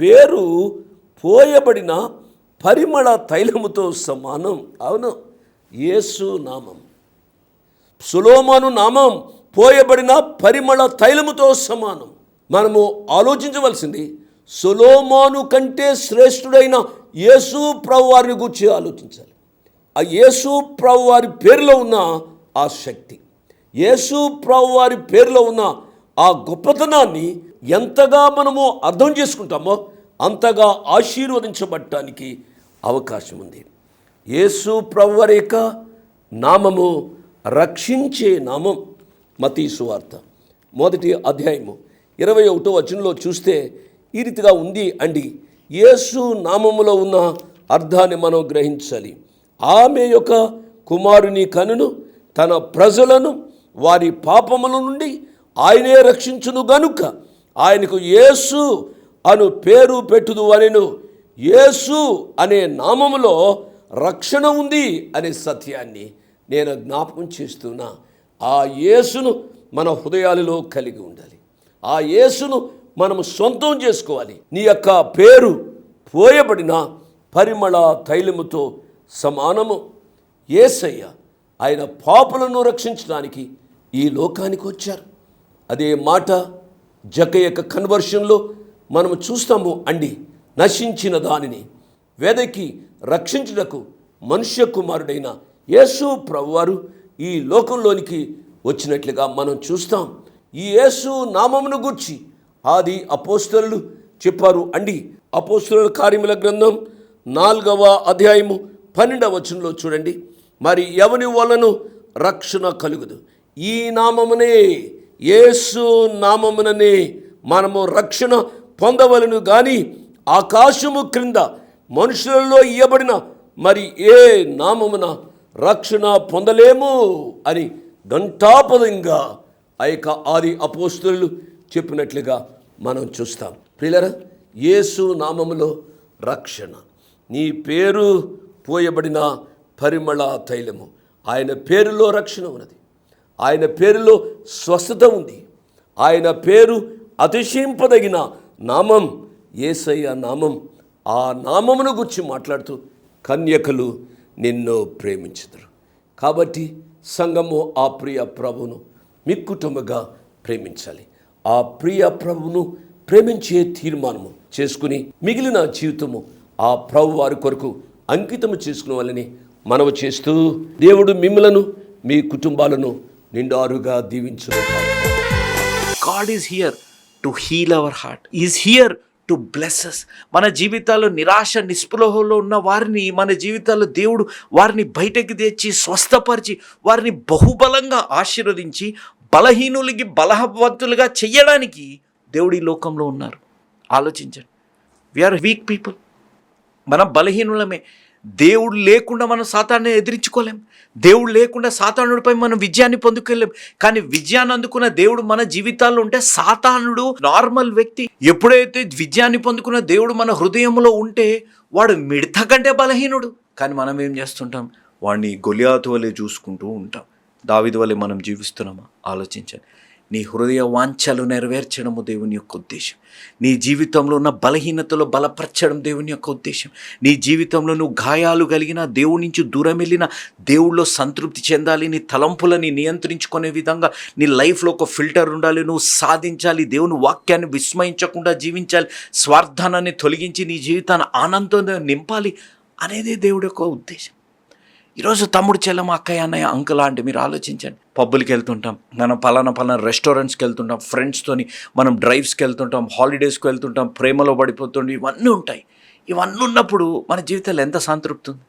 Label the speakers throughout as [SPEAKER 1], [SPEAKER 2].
[SPEAKER 1] పేరు పోయబడిన పరిమళ తైలముతో సమానం. అవును. యేసు నామం. సులోమాను నామం పోయబడిన పరిమళ తైలముతో సమానం. మనము ఆలోచించవలసింది సులోమాను కంటే శ్రేష్ఠుడైన యేసు ప్రభు వారిని గురించి ఆలోచించాలి. ఆ యేసు ప్రభు వారి పేరులో ఉన్న ఆ శక్తి యేసు ప్రభు వారి పేరులో ఉన్న ఆ గొప్పతనాన్ని ఎంతగా మనము అర్థం చేసుకుంటామో అంతగా ఆశీర్వదించబడటానికి అవకాశం ఉంది యేసు ప్రభు యొక్క నామము రక్షించే నామం మతీ సువార్త. మొదటి అధ్యాయము ఇరవై ఒకటో వచనంలో చూస్తే ఈ రీతిగా ఉంది అండి. యేసు నామములో ఉన్న అర్థాన్ని మనం గ్రహించాలి. ఆమె యొక్క కుమారుని కనును తన ప్రజలను వారి పాపముల నుండి ఆయనే రక్షించును గనుక ఆయనకు యేసు అను పేరు పెట్టుదు అనెను. యేసు అనే నామములో రక్షణ ఉంది అనే సత్యాన్ని నేను జ్ఞాపకం చేస్తున్నా. ఆ యేసును మన హృదయాలలో కలిగి ఉండాలి. ఆ యేసును మనము సొంతం చేసుకోవాలి. నీ యొక్క పేరు పోయబడిన పరిమళ తైలముతో సమానము. ఏసయ్య ఆయన పాపులను రక్షించడానికి ఈ లోకానికి వచ్చారు. అదే మాట జక యొక్క కన్వర్షన్లో మనము చూస్తాము అండి నశించిన దానిని. వేదకి రక్షించుటకు మనుష్య కుమారుడైన యేసు ప్రభువారు ఈ లోకంలోనికి వచ్చినట్లుగా మనం చూస్తాం. ఈ యేసు నామమును గూర్చి ఆది అపోస్తలు చెప్పారు అండి. అపోస్తుల కార్యముల గ్రంథం నాలుగవ అధ్యాయము పన్నెండవ వచనంలో చూడండి. మరి ఎవని వలన రక్షణ కలుగుదు. ఈ నామమునే యేసు నామముననే మనము రక్షణ పొందవలను కానీ ఆకాశము క్రింద మనుషులలో ఇయ్యబడిన మరి ఏ నామమున రక్షణ పొందలేము అని ఘంటాపదంగా ఆ యొక్క ఆది అపోస్తులు చెప్పినట్లుగా మనం చూస్తాం. ప్రియులరా యేసు నామములో రక్షణ. నీ పేరు పోయబడిన పరిమళ తైలము. ఆయన పేరులో రక్షణ ఉన్నది. ఆయన పేరులో స్వస్థత ఉంది. ఆయన పేరు అతిశయింపదగిన నామం ఏసయ్య నామం ఆ నామమును గురించి మాట్లాడుతూ కన్యకలు నిన్ను ప్రేమించుదురు. కాబట్టి సంఘము ఆ ప్రియ ప్రభువును మిక్కుటముగా ప్రేమించాలి. ఆ ప్రియ ప్రభును ప్రేమించే తీర్మానము చేసుకుని మిగిలిన జీవితము ఆ ప్రభు వారి కొరకు అంకితము చేసుకునే వాళ్ళని మనవి చేస్తూ దేవుడు మిమ్మలను మీ కుటుంబాలను నిండారుగా
[SPEAKER 2] దీవించు God is here to heal our heart is here to blesses మన జీవితాల్లో నిరాశ నిస్పృహలో ఉన్న వారిని మన జీవితాల్లో దేవుడు వారిని బయటకు తెచ్చి స్వస్థపరిచి వారిని బహుబలంగా ఆశీర్వదించి బలహీనులకి బలవంతులుగా చెయ్యడానికి దేవుడు ఈ లోకంలో ఉన్నారు. ఆలోచించండి. వీఆర్ వీక్ పీపుల్ మనం బలహీనులమే. దేవుడు లేకుండా మనం సాతాన్ని ఎదిరించుకోలేం. దేవుడు లేకుండా సాతానుడిపై మనం విజయాన్ని పొందుకోలేం. కానీ విజయాన్ని అందుకున్న దేవుడు మన జీవితాల్లో ఉంటే సాతానుడు నార్మల్ వ్యక్తి. ఎప్పుడైతే విజయాన్ని పొందుకున్న దేవుడు మన హృదయంలో ఉంటే వాడు మిడత కంటే బలహీనుడు. కానీ మనం ఏం చేస్తుంటాం? వాడిని గొలియాతు వలె చూసుకుంటూ ఉంటాం. దావిది వలె మనం జీవిస్తున్నామా? ఆలోచించండి. నీ హృదయ వాంఛలు నెరవేర్చడము దేవుని యొక్క ఉద్దేశం. నీ జీవితంలో ఉన్న బలహీనతలో బలపరచడం దేవుని యొక్క ఉద్దేశం. నీ జీవితంలో నువ్వు గాయాలు కలిగిన దేవుడి నుంచి దూరం వెళ్ళిన దేవుళ్ళో సంతృప్తి చెందాలి నీ తలంపులని నియంత్రించుకునే విధంగా నీ లైఫ్లో ఒక ఫిల్టర్ ఉండాలి నువ్వు సాధించాలి దేవుని వాక్యాన్ని విస్మయించకుండా జీవించాలి స్వార్థానాన్ని తొలగించి నీ జీవితాన్ని ఆనందంతో నింపాలి అనేదే దేవుడి యొక్క ఉద్దేశం. ఈరోజు తమ్ముడు చెల్లెమ్మ అక్కయ్య అన్నయ్య అంకుల్ అంటే మీరు ఆలోచించండి. పబ్బులకి వెళ్తుంటాం మనం పలానా పలానా రెస్టారెంట్స్కి వెళ్తుంటాం ఫ్రెండ్స్తోని మనం డ్రైవ్స్కి వెళ్తుంటాం హాలిడేస్కి వెళ్తుంటాం ప్రేమలో పడిపోతుండే ఇవన్నీ ఉంటాయి. ఇవన్నీ ఉన్నప్పుడు మన జీవితాలు ఎంత సంతృప్తి ఉంది?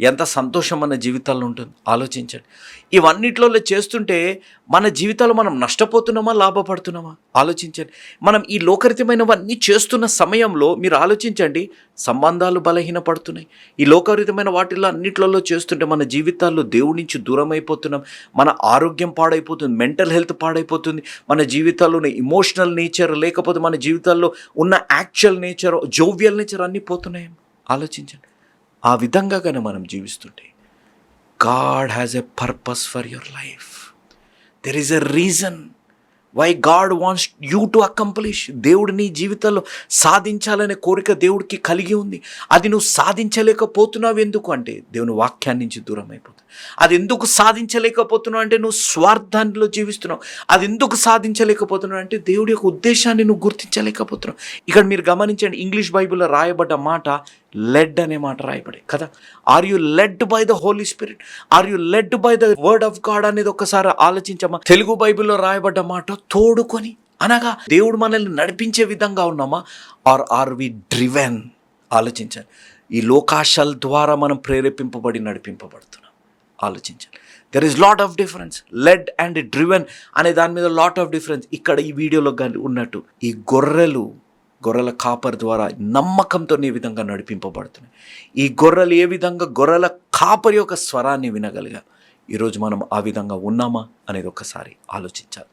[SPEAKER 2] ఎంత సంతోషం మన జీవితాల్లో ఉంటుంది? ఆలోచించండి. ఇవన్నిట్లో చేస్తుంటే మన జీవితాలు మనం నష్టపోతున్నామా లాభపడుతున్నామా? ఆలోచించండి. మనం ఈ లోకరితమైనవన్నీ చేస్తున్న సమయంలో మీరు ఆలోచించండి సంబంధాలు బలహీనపడుతున్నాయి. ఈ లోకరితమైన వాటిల్లో అన్నిట్లలో చేస్తుంటే మన జీవితాల్లో దేవుడి నుంచి దూరం అయిపోతున్నాం మన ఆరోగ్యం పాడైపోతుంది మెంటల్ హెల్త్ పాడైపోతుంది. మన జీవితాల్లో ఉన్న ఇమోషనల్ నేచర్ లేకపోతే మన జీవితాల్లో ఉన్న యాక్చువల్ నేచర్ జోవియల్ నేచర్ అన్నీ పోతున్నాయి. ఆలోచించండి. ఆ విధంగా కానీ మనం జీవిస్తుంటే God has a purpose for your life there is a reason why God wants you to accomplish దేవుడు నీ జీవితంలో సాధించాలనే కోరిక దేవుడికి కలిగి ఉంది. అది నువ్వు సాధించలేకపోతున్నావు ఎందుకు అంటే దేవుని వాక్యాన్ని నుంచి దూరం అయిపోతుంది. అది ఎందుకు సాధించలేకపోతున్నావు అంటే నువ్వు స్వార్థంలో జీవిస్తున్నావు. అది ఎందుకు సాధించలేకపోతున్నావు అంటే దేవుడి యొక్క ఉద్దేశాన్ని నువ్వు గుర్తించలేకపోతున్నావు. ఇక్కడ మీరు గమనించండి ఇంగ్లీష్ బైబిల్లో రాయబడ్డ మాట లెడ్ అనే మాట రాయబడి కదా? Are you led by the Holy Spirit are you led by the word of God అనేది ఒకసారి ఆలోచించమ్మా తెలుగు బైబిల్లో రాయబడ్డ మాట తోడుకొని అనగా దేవుడు మనల్ని నడిపించే విధంగా ఉన్నామా? ఆర్ ఆర్ వి డ్రివెన్ ఆలోచించాలి ఈ లోకాశాల ద్వారా మనం ప్రేరేపింపబడి నడిపింపబడుతున్నాం. ఆలోచించాలి there is lot of difference led and driven అనే దాని మీద లాట్ ఆఫ్ డిఫరెన్స్ ఇక్కడ ఈ వీడియోలో కానీ ఉన్నట్టు ఈ గొర్రెలు గొర్రెల కాపర్ ద్వారా నమ్మకంతో ఈ విధంగా నడిపింపబడుతున్నాయి. ఈ గొర్రెలు ఏ విధంగా గొర్రెల కాపరి యొక్క స్వరాన్ని వినగలిగా ఈరోజు మనం ఆ విధంగా ఉన్నామా అనేది ఒకసారి ఆలోచించాలి.